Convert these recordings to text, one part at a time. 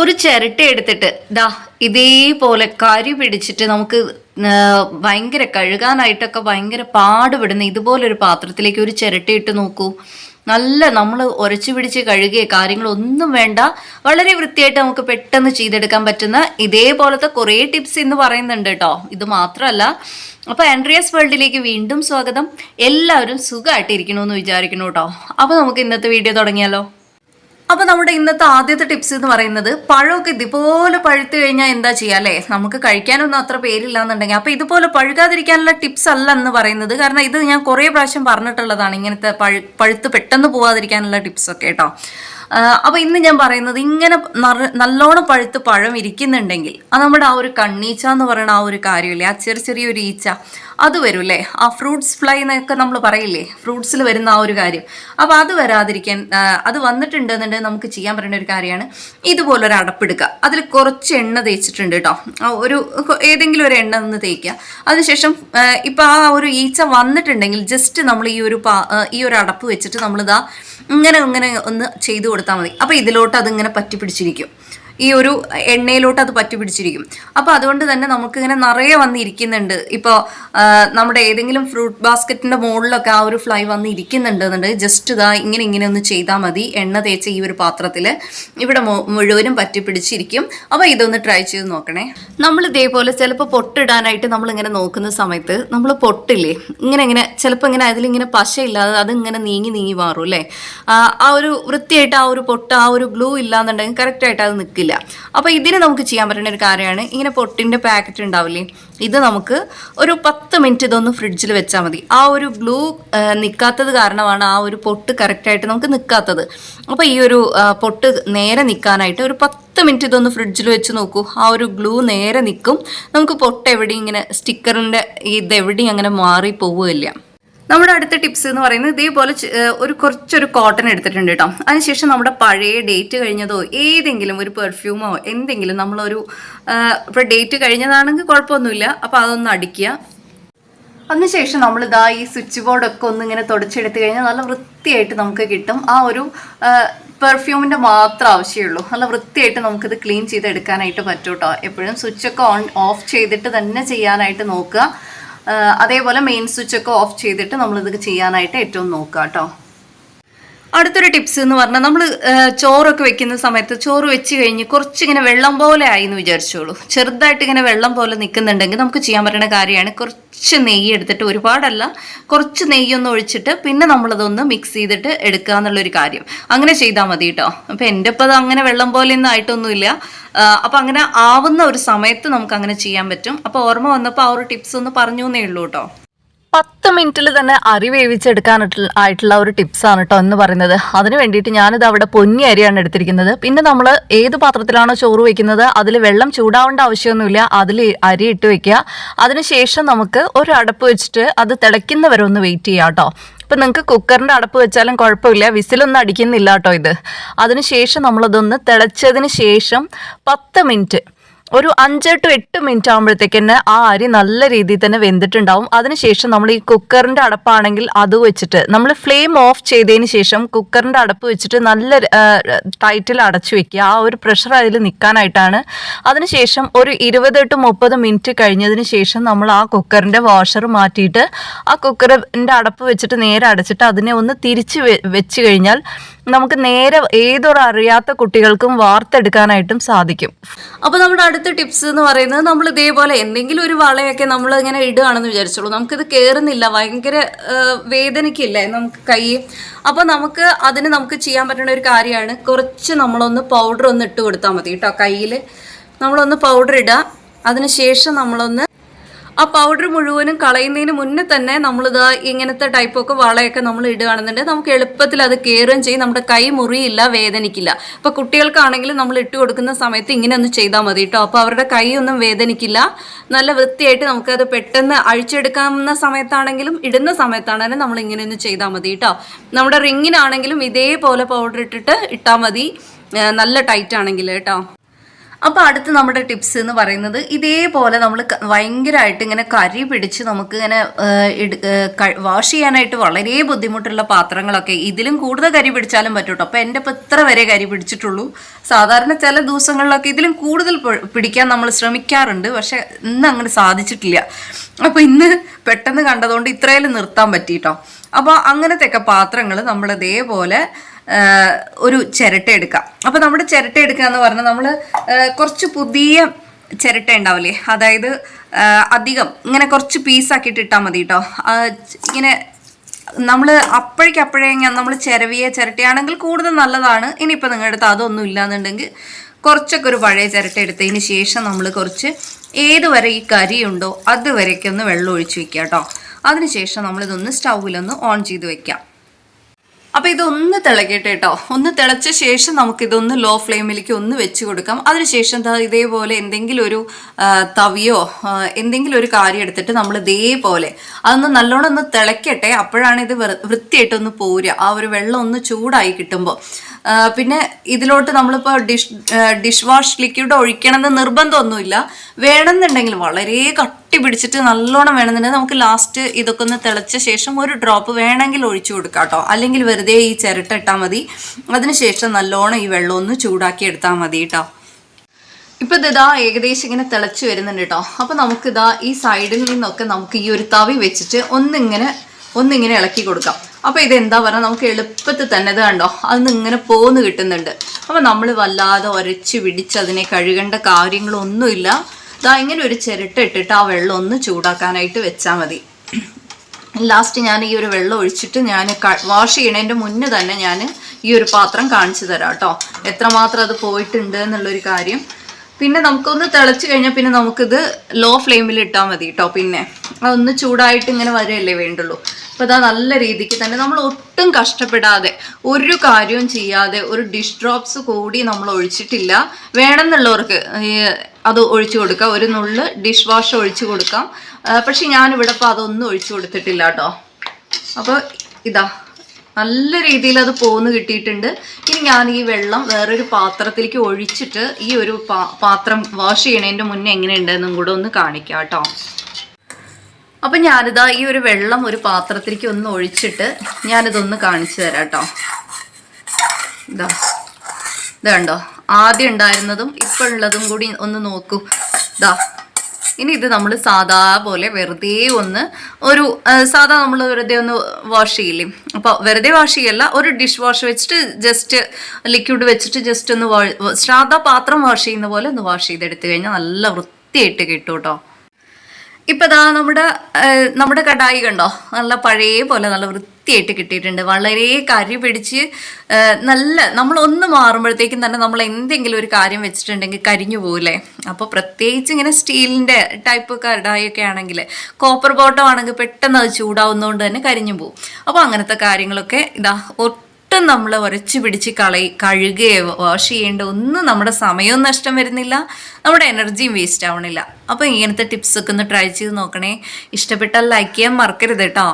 ഒരു ചിരട്ട എടുത്തിട്ട് ദാ ഇതേപോലെ കരി പിടിച്ചിട്ട് നമുക്ക് ഭയങ്കര കഴുകാനായിട്ടൊക്കെ ഭയങ്കര പാടുപെടുന്ന ഇതുപോലൊരു പാത്രത്തിലേക്ക് ഒരു ചിരട്ട ഇട്ട് നോക്കൂ. നല്ല നമ്മൾ ഉരച്ചു പിടിച്ച് കഴുകിയ കാര്യങ്ങളൊന്നും വേണ്ട. വളരെ വൃത്തിയായിട്ട് നമുക്ക് പെട്ടെന്ന് ചെയ്തെടുക്കാൻ പറ്റുന്ന ഇതേപോലത്തെ കുറേ ടിപ്സ് ഇന്ന് പറയുന്നുണ്ട് കേട്ടോ. ഇത് മാത്രമല്ല അപ്പോൾ ആൻഡ്രിയാസ് വേൾഡിലേക്ക് വീണ്ടും സ്വാഗതം. എല്ലാവരും സുഖമായിട്ടിരിക്കണമെന്ന് വിചാരിക്കണു കേട്ടോ. അപ്പോൾ നമുക്ക് ഇന്നത്തെ വീഡിയോ തുടങ്ങിയാലോ? അപ്പൊ നമ്മുടെ ഇന്നത്തെ ആദ്യത്തെ ടിപ്സ് എന്ന് പറയുന്നത് പഴമൊക്കെ ഇതുപോലെ പഴുത്തു കഴിഞ്ഞാൽ എന്താ ചെയ്യുക അല്ലേ? നമുക്ക് കഴിക്കാനൊന്നും അത്ര പേരില്ല എന്നുണ്ടെങ്കിൽ. അപ്പൊ ഇതുപോലെ പഴുകാതിരിക്കാനുള്ള ടിപ്സ് അല്ല എന്ന് പറയുന്നത്. കാരണം ഇത് ഞാൻ കുറേ പ്രാവശ്യം പറഞ്ഞിട്ടുള്ളതാണ് ഇങ്ങനത്തെ പഴു പഴുത്ത് പെട്ടെന്ന് പോവാതിരിക്കാനുള്ള ടിപ്സ് ഒക്കെ കേട്ടോ. അപ്പൊ ഇന്ന് ഞാൻ പറയുന്നത് ഇങ്ങനെ നല്ലോണം പഴുത്ത് പഴം ഇരിക്കുന്നുണ്ടെങ്കിൽ അത് നമ്മുടെ ആ ഒരു കണ്ണീച്ച എന്ന് പറയുന്ന ആ ഒരു കാര്യമില്ലേ? ആ ചെറിയ ചെറിയൊരു ഈച്ച. അത് വരും അല്ലേ ആ ഫ്രൂട്ട്സ് ഫ്ലൈ എന്നൊക്കെ നമ്മൾ പറയില്ലേ? ഫ്രൂട്ട്സിൽ വരുന്ന ആ ഒരു കാര്യം. അപ്പോൾ അത് വരാതിരിക്കാൻ അത് വന്നിട്ടുണ്ട് എന്നുണ്ടെങ്കിൽ നമുക്ക് ചെയ്യാൻ പറ്റുന്ന ഒരു കാര്യമാണ് ഇതുപോലൊരു അടപ്പെടുക്കുക അതിൽ കുറച്ച് എണ്ണ തേച്ചിട്ടുണ്ട് കേട്ടോ. ഒരു ഏതെങ്കിലും ഒരു എണ്ണ ഒന്ന് തേക്കുക. അതിനുശേഷം ഇപ്പം ഇപ്പൊ ആ ഒരു ഈച്ച വന്നിട്ടുണ്ടെങ്കിൽ ജസ്റ്റ് നമ്മൾ ഈ ഒരു ഈ ഒരു അടപ്പ് വെച്ചിട്ട് നമ്മളിതാ ഇങ്ങനെ ഇങ്ങനെ ഒന്ന് ചെയ്തു കൊടുത്താൽ മതി. അപ്പോൾ ഇതിലോട്ട് അതിങ്ങനെ പറ്റി പിടിച്ചിരിക്കും ഈ ഒരു എണ്ണയിലോട്ട് അത് പറ്റി പിടിച്ചിരിക്കും അപ്പോൾ അതുകൊണ്ട് തന്നെ നമുക്കിങ്ങനെ നിറയെ വന്നിരിക്കുന്നുണ്ട്. ഇപ്പോൾ നമ്മുടെ ഏതെങ്കിലും ഫ്രൂട്ട് ബാസ്ക്കറ്റിന്റെ മുകളിലൊക്കെ ആ ഒരു ഫ്ലൈ വന്ന് ഇരിക്കുന്നുണ്ട് എന്നുണ്ടെങ്കിൽ ജസ്റ്റ് ഇതാ ഇങ്ങനെ ഇങ്ങനെ ഒന്ന് ചെയ്താൽ മതി. എണ്ണ തേച്ച ഈ ഒരു പാത്രത്തിൽ ഇവിടെ മുഴുവനും പറ്റി പിടിച്ചിരിക്കും അപ്പോൾ ഇതൊന്ന് ട്രൈ ചെയ്ത് നോക്കണേ. നമ്മൾ ഇതേപോലെ ചിലപ്പോൾ പൊട്ടിടാനായിട്ട് നമ്മളിങ്ങനെ നോക്കുന്ന സമയത്ത് നമ്മൾ പൊട്ടില്ലേ? ഇങ്ങനെ ഇങ്ങനെ ചിലപ്പോൾ ഇങ്ങനെ അതിലിങ്ങനെ പശയില്ലാതെ അതിങ്ങനെ നീങ്ങി നീങ്ങി മാറും അല്ലേ? ആ ഒരു വൃത്തിയായിട്ട് ആ ഒരു പൊട്ട് ആ ഒരു ഗ്ലൂ ഇല്ലാന്നുണ്ടെങ്കിൽ കറക്റ്റായിട്ട് അത് നിൽക്കില്ല അപ്പോൾ ഇതിന് നമുക്ക് ചെയ്യാൻ പറ്റുന്ന ഒരു കാര്യമാണ്. ഇങ്ങനെ പൊട്ടിന്റെ പാക്കറ്റ് ഉണ്ടാവില്ലേ? ഇത് നമുക്ക് ഒരു പത്ത് മിനിറ്റ് ഇതൊന്ന് ഫ്രിഡ്ജിൽ വെച്ചാൽ മതി. ആ ഒരു ഗ്ലൂ നിൽക്കാത്തത് കാരണമാണ് ആ ഒരു പൊട്ട് കറക്റ്റായിട്ട് നമുക്ക് നിൽക്കാത്തത് അപ്പോൾ ഈ ഒരു പൊട്ട് നേരെ നിൽക്കാനായിട്ട് ഒരു പത്ത് മിനിറ്റ് ഇതൊന്ന് ഫ്രിഡ്ജിൽ വെച്ച് നോക്കൂ. ആ ഒരു ഗ്ലൂ നേരെ നിൽക്കും നമുക്ക് പൊട്ട് എവിടെയും ഇങ്ങനെ സ്റ്റിക്കറിന്റെ ഇതെവിടെയും അങ്ങനെ മാറി പോവുകയില്ല നമ്മുടെ അടുത്ത ടിപ്സ് എന്ന് പറയുന്നത് ഇതേപോലെ ഒരു കുറച്ചൊരു കോട്ടൺ എടുത്തിട്ടുണ്ട് കേട്ടോ അതിനുശേഷം നമ്മുടെ പഴയ ഡേറ്റ് കഴിഞ്ഞതോ ഏതെങ്കിലും ഒരു പെർഫ്യൂമോ എന്തെങ്കിലും നമ്മളൊരു ഇപ്പോൾ ഡേറ്റ് കഴിഞ്ഞതാണെങ്കിൽ കുഴപ്പമൊന്നുമില്ല. അപ്പോൾ അതൊന്ന് അടിക്കുക. അതിനുശേഷം നമ്മൾ ഈ സ്വിച്ച് ബോർഡൊക്കെ ഒന്ന് ഇങ്ങനെ തുടച്ചെടുത്ത് കഴിഞ്ഞാൽ നല്ല വൃത്തിയായിട്ട് നമുക്ക് കിട്ടും. ആ ഒരു പെർഫ്യൂമിന്റെ മാത്രം ആവശ്യമുള്ളൂ. നല്ല വൃത്തിയായിട്ട് നമുക്കിത് ക്ലീൻ ചെയ്തെടുക്കാനായിട്ട് പറ്റൂട്ടോ. എപ്പോഴും സ്വിച്ചൊക്കെ ഓൺ ഓഫ് ചെയ്തിട്ട് തന്നെ ചെയ്യാനായിട്ട് നോക്കുക. അതേപോലെ മെയിൻ സ്വിച്ച് ഒക്കെ ഓഫ് ചെയ്തിട്ട് നമ്മളിത് ചെയ്യാനായിട്ട് ഏറ്റവും നോക്കുക കേട്ടോ അടുത്തൊരു ടിപ്സ് എന്ന് പറഞ്ഞാൽ നമ്മൾ ചോറൊക്കെ വെക്കുന്ന സമയത്ത് ചോറ് വെച്ച് കഴിഞ്ഞ് കുറച്ചിങ്ങനെ വെള്ളം പോലെ ആയി എന്ന് വിചാരിച്ചോളൂ. ചെറുതായിട്ട് ഇങ്ങനെ വെള്ളം പോലെ നിൽക്കുന്നുണ്ടെങ്കിൽ നമുക്ക് ചെയ്യാൻ പറ്റുന്ന കാര്യമാണ് കുറച്ച് നെയ്യ് എടുത്തിട്ട് ഒരുപാടല്ല കുറച്ച് നെയ്യൊന്ന് ഒഴിച്ചിട്ട് പിന്നെ നമ്മളതൊന്ന് മിക്സ് ചെയ്തിട്ട് എടുക്കുക എന്നുള്ളൊരു കാര്യം. അങ്ങനെ ചെയ്താൽ മതി കേട്ടോ അപ്പം എന്റെ ഇപ്പം അങ്ങനെ വെള്ളം പോലെ ഒന്നും ആയിട്ടൊന്നുമില്ല. അപ്പം അങ്ങനെ ആവുന്ന ഒരു സമയത്ത് നമുക്ക് അങ്ങനെ ചെയ്യാൻ പറ്റും. അപ്പോൾ ഓർമ്മ വന്നപ്പോൾ ആ ഒരു ടിപ്സ് ഒന്ന് പറഞ്ഞു എന്നേ ഉള്ളൂ കേട്ടോ പത്ത് മിനിറ്റിൽ തന്നെ അരി വേവിച്ചെടുക്കാൻ ആയിട്ടുള്ള ഒരു ആണ് കേട്ടോ എന്ന് പറയുന്നത്. അതിന് വേണ്ടിയിട്ട് ഞാനിത് അവിടെ പൊന്നി അരിയാണ് എടുത്തിരിക്കുന്നത്. പിന്നെ നമ്മൾ ഏത് പാത്രത്തിലാണോ ചോറ് വെക്കുന്നത് അതിൽ വെള്ളം ചൂടാവേണ്ട ആവശ്യമൊന്നുമില്ല. അതിൽ അരി ഇട്ട് വെക്കുക. അതിനുശേഷം നമുക്ക് ഒരു അടപ്പ് വെച്ചിട്ട് അത് തിളയ്ക്കുന്നവരെ ഒന്ന് വെയിറ്റ് ചെയ്യാം കേട്ടോ ഇപ്പം നിങ്ങൾക്ക് കുക്കറിന്റെ അടപ്പ് വെച്ചാലും കുഴപ്പമില്ല. വിസിലൊന്നും അടിക്കുന്നില്ല കേട്ടോ ഇത്. അതിനുശേഷം നമ്മളതൊന്ന് തിളച്ചതിന് ശേഷം പത്ത് മിനിറ്റ് ഒരു അഞ്ച് ടു എട്ട് മിനിറ്റ് ആകുമ്പോഴത്തേക്ക് തന്നെ ആ അരി നല്ല രീതിയിൽ തന്നെ വെന്തിട്ടുണ്ടാവും. അതിനുശേഷം നമ്മൾ ഈ കുക്കറിന്റെ അടപ്പാണെങ്കിൽ അത് വെച്ചിട്ട് നമ്മൾ ഫ്ലെയിം ഓഫ് ചെയ്തതിന് ശേഷം കുക്കറിന്റെ അടപ്പ് വെച്ചിട്ട് നല്ല ടൈറ്റിൽ അടച്ചു വെക്കുക. ആ ഒരു പ്രഷർ അതിൽ നിൽക്കാനായിട്ടാണ്. അതിനുശേഷം ഒരു ഇരുപത് ടു മുപ്പത് മിനിറ്റ് കഴിഞ്ഞതിന് ശേഷം നമ്മൾ ആ കുക്കറിന്റെ വാഷർ മാറ്റിയിട്ട് ആ കുക്കറിന്റെ അടപ്പ് വെച്ചിട്ട് നേരെ അടച്ചിട്ട് അതിനെ ഒന്ന് തിരിച്ച് വെച്ച് കഴിഞ്ഞാൽ നമുക്ക് നേരെ ഏതൊരു അറിയാത്ത കുട്ടികൾക്കും വാർത്തെടുക്കാനായിട്ടും സാധിക്കും. അപ്പോൾ നമ്മുടെ അടുത്ത ടിപ്സ് എന്ന് പറയുന്നത് നമ്മൾ ഇതേപോലെ എന്തെങ്കിലും ഒരു വളയൊക്കെ നമ്മൾ ഇങ്ങനെ ഇടുകയാണെന്ന് വിചാരിച്ചോളൂ. നമുക്കിത് കയറുന്നില്ല ഭയങ്കര വേദനയ്ക്കില്ല നമുക്ക് കൈ അപ്പോൾ നമുക്ക് അതിന് നമുക്ക് ചെയ്യാൻ പറ്റുന്ന ഒരു കാര്യമാണ്. കുറച്ച് നമ്മളൊന്ന് പൗഡർ ഒന്ന് ഇട്ട് കൊടുത്താൽ മതി കേട്ടോ കയ്യിൽ നമ്മളൊന്ന് പൗഡർ ഇടുക. അതിനുശേഷം നമ്മളൊന്ന് ആ പൗഡർ മുഴുവനും കളയുന്നതിന് മുന്നേ തന്നെ നമ്മളിത് ഇങ്ങനത്തെ ടൈപ്പ് ഒക്കെ വളയൊക്കെ നമ്മൾ ഇടുകയാണെന്നുണ്ടെങ്കിൽ നമുക്ക് എളുപ്പത്തിൽ അത് കയറുകയും ചെയ്യും. നമ്മുടെ കൈ മുറിയില്ല വേദനിക്കില്ല. അപ്പോൾ കുട്ടികൾക്കാണെങ്കിലും നമ്മൾ ഇട്ട് കൊടുക്കുന്ന സമയത്ത് ഇങ്ങനെ ഒന്ന് ചെയ്താൽ മതി കേട്ടോ അപ്പോൾ അവരുടെ കൈ ഒന്നും വേദനിക്കില്ല. നല്ല വൃത്തിയായിട്ട് നമുക്കത് പെട്ടെന്ന് അഴിച്ചെടുക്കാവുന്ന സമയത്താണെങ്കിലും ഇടുന്ന സമയത്താണെങ്കിലും നമ്മൾ ഇങ്ങനെ ഒന്ന് ചെയ്താൽ മതി കേട്ടോ നമ്മുടെ റിങ്ങിനാണെങ്കിലും ഇതേപോലെ പൗഡർ ഇട്ടിട്ട് ഇട്ടാൽ മതി. നല്ല ടൈറ്റ് ആണെങ്കിൽ കേട്ടോ അപ്പോൾ അടുത്ത് നമ്മുടെ ടിപ്സ് എന്ന് പറയുന്നത് ഇതേപോലെ നമ്മൾ ഭയങ്കരമായിട്ട് ഇങ്ങനെ കരി പിടിച്ച് നമുക്ക് ഇങ്ങനെ വാഷ് ചെയ്യാനായിട്ട് വളരെ ബുദ്ധിമുട്ടുള്ള പാത്രങ്ങളൊക്കെ ഇതിലും കൂടുതൽ കരി പിടിച്ചാലും പറ്റൂട്ടോ. അപ്പൊ അപ്പോൾ എന്റെ ഇപ്പോൾ ഇത്ര വരെ കരി പിടിച്ചിട്ടുള്ളൂ. സാധാരണ ചില ദിവസങ്ങളിലൊക്കെ ഇതിലും കൂടുതൽ പിടിക്കാൻ നമ്മൾ ശ്രമിക്കാറുണ്ട്. പക്ഷെ ഇന്ന് അങ്ങനെ സാധിച്ചിട്ടില്ല. അപ്പോൾ ഇന്ന് പെട്ടെന്ന് കണ്ടതുകൊണ്ട് ഇത്രയും നിർത്താൻ പറ്റിയിട്ടോ അപ്പോൾ അങ്ങനത്തെയൊക്കെ പാത്രങ്ങൾ നമ്മൾ ഇതേപോലെ ഒരു ചിരട്ട എടുക്കാം. അപ്പോൾ നമ്മുടെ ചിരട്ട എടുക്കുക എന്ന് പറഞ്ഞാൽ നമ്മൾ കുറച്ച് പുതിയ ചിരട്ട ഉണ്ടാവില്ലേ? അതായത് അധികം ഇങ്ങനെ കുറച്ച് പീസാക്കിയിട്ട് ഇട്ടാൽ മതി കേട്ടോ ഇങ്ങനെ നമ്മൾ അപ്പോഴേക്കപ്പോഴേ നമ്മൾ ചിരവിയ ചിരട്ടയാണെങ്കിൽ കൂടുതൽ നല്ലതാണ്. ഇനിയിപ്പോൾ നിങ്ങളുടെ അടുത്ത് അതൊന്നും ഇല്ലാന്നുണ്ടെങ്കിൽ കുറച്ചൊക്കെ ഒരു പഴയ ചിരട്ട എടുത്തതിന് ശേഷം നമ്മൾ കുറച്ച് ഏതുവരെ ഈ കരിയുണ്ടോ ഒന്ന് വെള്ളം ഒഴിച്ച് വെക്കുക കേട്ടോ അതിനുശേഷം നമ്മളിതൊന്ന് സ്റ്റൗവിലൊന്ന് ഓൺ ചെയ്ത് വെക്കാം അപ്പോൾ ഇതൊന്ന് തിളക്കട്ടെ കേട്ടോ ഒന്ന് തിളച്ച ശേഷം നമുക്ക് ഇതൊന്ന് ലോ ഫ്ലെയിമിലേക്ക് ഒന്ന് വെച്ച് കൊടുക്കാം. അതിനുശേഷം ഇതേപോലെ എന്തെങ്കിലും ഒരു തവിയോ എന്തെങ്കിലും ഒരു കാര്യം എടുത്തിട്ട് നമ്മൾ ഇതേപോലെ അതൊന്ന് നല്ലോണം ഒന്ന് തിളക്കട്ടെ. അപ്പോഴാണ് ഇത് വൃത്തിയായിട്ടൊന്ന് പോരുക. ആ ഒരു വെള്ളം ഒന്ന് ചൂടായി കിട്ടുമ്പോൾ പിന്നെ ഇതിലോട്ട് നമ്മളിപ്പോൾ ഡിഷ് ഡിഷ് വാഷ് ലിക്വിഡ് ഒഴിക്കണമെന്ന് നിർബന്ധമൊന്നുമില്ല. വേണമെന്നുണ്ടെങ്കിൽ വളരെ കട്ടി പിടിച്ചിട്ട് നല്ലോണം വേണമെന്നുണ്ടെങ്കിൽ നമുക്ക് ലാസ്റ്റ് ഇതൊക്കെ ഒന്ന് തിളച്ച ശേഷം ഒരു ഡ്രോപ്പ് വേണമെങ്കിൽ ഒഴിച്ചു കൊടുക്കാം കേട്ടോ അല്ലെങ്കിൽ വെറുതെ ഈ ചിരട്ട ഇട്ടാൽ മതി. അതിനുശേഷം നല്ലോണം ഈ വെള്ളം ഒന്ന് ചൂടാക്കി എടുത്താൽ മതി കേട്ടോ ഇപ്പം ഇത് ഏകദേശം ഇങ്ങനെ തിളച്ച് വരുന്നുണ്ട് കേട്ടോ അപ്പോൾ നമുക്കിതാ ഈ സൈഡിൽ നിന്നൊക്കെ നമുക്ക് ഈ ഒരു തവി വെച്ചിട്ട് ഒന്നിങ്ങനെ ഒന്നിങ്ങനെ ഇളക്കി കൊടുക്കാം. അപ്പൊ ഇത് എന്താ പറയുക നമുക്ക് എളുപ്പത്തിൽ തന്നെ ഇത് കണ്ടോ? അതൊന്ന് ഇങ്ങനെ പോന്ന് കിട്ടുന്നുണ്ട്. അപ്പൊ നമ്മൾ വല്ലാതെ ഒരച്ച് പിടിച്ച് അതിനെ കഴുകേണ്ട കാര്യങ്ങളൊന്നുമില്ല. ഇതാ ഇങ്ങനെ ഒരു ചിരട്ട ഇട്ടിട്ട് ആ വെള്ളം ഒന്ന് ചൂടാക്കാനായിട്ട് വെച്ചാൽ മതി. ലാസ്റ്റ് ഞാൻ ഈ ഒരു വെള്ളം ഒഴിച്ചിട്ട് ഞാൻ വാഷ് ചെയ്യണതിന്റെ മുന്നേ തന്നെ ഞാൻ ഈ ഒരു പാത്രം കാണിച്ചു തരാം കേട്ടോ. എത്രമാത്രം അത് പോയിട്ടുണ്ട് എന്നുള്ളൊരു കാര്യം. പിന്നെ നമുക്കൊന്ന് തിളച്ച് കഴിഞ്ഞാൽ പിന്നെ നമുക്കിത് ലോ ഫ്ലെയിമിൽ ഇട്ടാൽ മതി കേട്ടോ പിന്നെ. അതൊന്ന് ചൂടായിട്ട് ഇങ്ങനെ വരെയല്ലേ വേണ്ടുള്ളൂ. അപ്പോൾ അതാ നല്ല രീതിക്ക് തന്നെ നമ്മൾ ഒട്ടും കഷ്ടപ്പെടാതെ ഒരു കാര്യവും ചെയ്യാതെ ഒരു ഡിഷ് ഡ്രോപ്സ് കൂടി നമ്മൾ ഒഴിച്ചിട്ടില്ല. വേണമെന്നുള്ളവർക്ക് അത് ഒഴിച്ചു കൊടുക്കാം. ഒരു നുള്ള് ഡിഷ് വാഷ് ഒഴിച്ചു കൊടുക്കാം. പക്ഷെ ഞാനിവിടെ ഇപ്പോൾ അതൊന്നും ഒഴിച്ചു കൊടുത്തിട്ടില്ല കേട്ടോ. അപ്പോൾ ഇതാ നല്ല രീതിയിൽ അത് പോന്ന് കിട്ടിയിട്ടുണ്ട്. ഇനി ഞാൻ ഈ വെള്ളം വേറൊരു പാത്രത്തിലേക്ക് ഒഴിച്ചിട്ട് ഈ ഒരു പാത്രം വാഷ് ചെയ്യണതിന്റെ മുന്നേ എങ്ങനെയുണ്ടെന്നും കൂടെ ഒന്ന് കാണിക്കാം കേട്ടോ. അപ്പം ഞാനിതാ ഈ ഒരു വെള്ളം ഒരു പാത്രത്തിലേക്ക് ഒന്ന് ഒഴിച്ചിട്ട് ഞാനിതൊന്ന് കാണിച്ചു തരാം കേട്ടോ. ഇതാ. ഇത് കണ്ടോ? ആദ്യം ഉണ്ടായിരുന്നതും ഇപ്പോൾ ഉള്ളതും കൂടി ഒന്ന് നോക്കൂ. ഇതാ. ഇനി ഇത് നമ്മൾ സാധാ പോലെ വെറുതെ ഒന്ന് ഒരു സാധാ നമ്മൾ വെറുതെ ഒന്ന് വാഷ് ചെയ്യില്ലേ? അപ്പോൾ വെറുതെ വാഷ് ചെയ്യല്ല ഒരു ഡിഷ് വാഷ് വെച്ചിട്ട് ജസ്റ്റ് ലിക്വിഡ് വെച്ചിട്ട് ജസ്റ്റ് ഒന്ന് സാധാ പാത്രം വാഷ് ചെയ്യുന്ന പോലെ ഒന്ന് വാഷ് ചെയ്തെടുത്തു കഴിഞ്ഞാൽ നല്ല വൃത്തിയായിട്ട് കിട്ടും കേട്ടോ. ഇപ്പൊ ദാ നമ്മുടെ നമ്മുടെ കടായി കണ്ടോ? നല്ല പഴയ പോലെ നല്ല വൃത്തിയായിട്ട് കിട്ടിയിട്ടുണ്ട്. വളരെ കരി പിടിച്ച് നല്ല നമ്മൾ ഒന്ന് മാറുമ്പോഴത്തേക്കും തന്നെ നമ്മൾ എന്തെങ്കിലും ഒരു കാര്യം വെച്ചിട്ടുണ്ടെങ്കിൽ കരിഞ്ഞു പോകില്ലേ അപ്പോൾ പ്രത്യേകിച്ച് ഇങ്ങനെ സ്റ്റീലിന്റെ ടൈപ്പ് കടായൊക്കെ ആണെങ്കിൽ കോപ്പർ ബോട്ടം ആണെങ്കിൽ പെട്ടെന്ന് അത് ചൂടാവുന്നതുകൊണ്ട് തന്നെ കരിഞ്ഞു പോകും അപ്പോൾ അങ്ങനത്തെ കാര്യങ്ങളൊക്കെ ഇതാ ഒട്ടും നമ്മൾ ഉരച്ച് പിടിച്ച് കളയി കഴുകുകയോ വാഷ് ചെയ്യേണ്ട ഒന്നും നമ്മുടെ സമയവും നഷ്ടം വരുന്നില്ല. നമ്മുടെ എനർജിയും വേസ്റ്റ് ആവണില്ല. അപ്പോൾ ഇങ്ങനത്തെ ടിപ്സൊക്കെ ഒന്ന് ട്രൈ ചെയ്ത് നോക്കണേ. ഇഷ്ടപ്പെട്ടാൽ ലൈക്ക് ചെയ്യാൻ മറക്കരുത് കേട്ടോ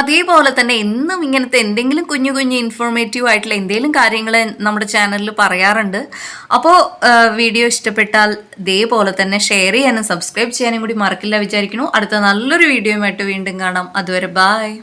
അതേപോലെ തന്നെ എന്നും ഇങ്ങനത്തെ എന്തെങ്കിലും കുഞ്ഞു കുഞ്ഞു ഇൻഫോർമേറ്റീവ് ആയിട്ടുള്ള എന്തെങ്കിലും കാര്യങ്ങൾ നമ്മുടെ ചാനലിൽ പറയാറുണ്ട്. അപ്പോൾ വീഡിയോ ഇഷ്ടപ്പെട്ടാൽ ഇതേപോലെ തന്നെ ഷെയർ ചെയ്യാനും സബ്സ്ക്രൈബ് ചെയ്യാനും കൂടി മറക്കില്ല വിചാരിക്കുന്നു. അടുത്ത നല്ലൊരു വീഡിയോയുമായിട്ട് വീണ്ടും കാണാം. അതുവരെ ബായ്